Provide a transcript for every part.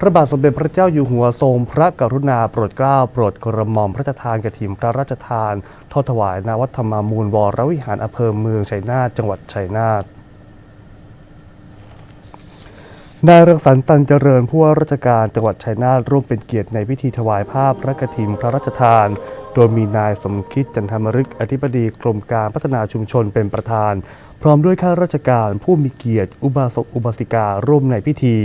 พระบาทสมเด็จพระเจ้าอยู่หัวทรงพระกรุณาโปรดเกล้าโปรดกระหม่อมพระราชทานกฐินพระราชทานทอดถวายนาวัดธรรมามูลวรวิหารอำเภอเมืองชัยนาทจังหวัดชัยนาทนายรืองสรรค์ตันเจริญผู้ว่าราชการจังหวัดชัยนาทร่วมเป็นเกียรติในพิธีถวายภาพพระกฐินพระราชทาน โดยมีนายสมคิดจันทมฤกอธิบดีกรมการพัฒนาชุมชนเป็นประธาน พร้อมด้วยข้าราชการผู้มีเกียรติ อุบาสกอุบาสิการ่วมในพิธี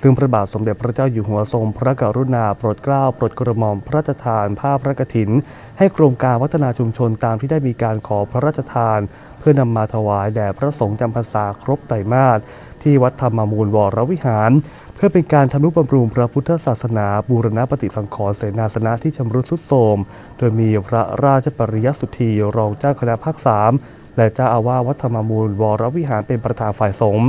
ซึ่งพระบาทสมเด็จพระเจ้าอยู่หัวทรงพระกรุณาโปรดเกล้าโปรดกระหม่อมพระราชทานผ้าพระกฐิน ให้โครงการพัฒนาชุมชนตามที่ได้มีการขอพระราชทาน เพื่อนำมาถวายแด่พระสงฆ์จำพรรษาครบไตรมาสที่วัดธรรมมูลวรวิหาร เพื่อเป็นการทำนุบำรุงพระพุทธศาสนา บูรณปฏิสังขรณ์เสนาสนะที่ชำรุดทรุดโทรมโดยมีพระราชปริยสุทธีรองเจ้าคณะภาคสามและเจ้าอาวาสวัดธรรมมูลวรวิหารเป็นประธานฝ่ายสงฆ์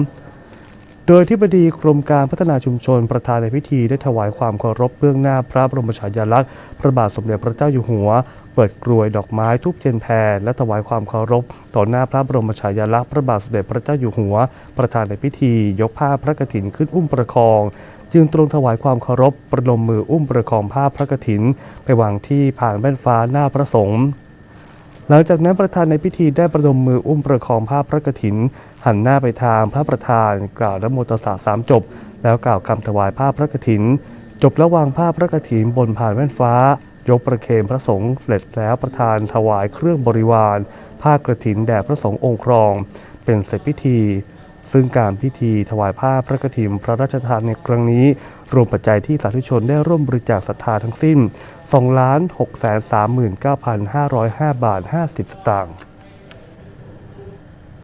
โดยที่บดีกรมการพัฒนาชุมชนประธานในพิธีได้ถวายความเคารพเบื้องหน้าพระบรมฉายาลักษณ์พระบาทสมเด็จพระเจ้าอยู่หัว เปิดกรวยดอกไม้ทุบเทียนแพรและถวายความเคารพ ต่อหน้าพระบรมฉายาลักษณ์พระบาทสมเด็จพระเจ้าอยู่หัว ประธานในพิธี ยกผ้าพระกฐินขึ้นอุ้มประคองยืนตรงถวายความเคารพประนมมืออุ้มประคองผ้าพระกฐิน ไปวางที่ผ่านแว่นฟ้าหน้าพระสงฆ์ หลังจากนั้นประธานในพิธีได้ประดมมืออุ้มประคองผ้าพระกฐิน หันหน้าไปทางพระประธานกล่าวนะโมตสาสามจบ แล้วกล่าวคำถวายผ้าพระกฐิน จบแล้ววางผ้าพระกฐินบนผ่านแว่นฟ้า ยกประเคนพระสงฆ์เสร็จแล้วประธานถวายเครื่องบริวาร ผ้ากฐินแด่พระสงฆ์องค์ครอง เป็นเสร็จพิธี ซึ่งการพิธีถวายผ้าพระกฐินพระราชทานในครั้งนี้ รวมปัจจัยที่สาธุชนได้ร่วมบริจาคศรัทธาทั้งสิ้น 2 6 3 9 5 0 5 บาท 50 สตางค์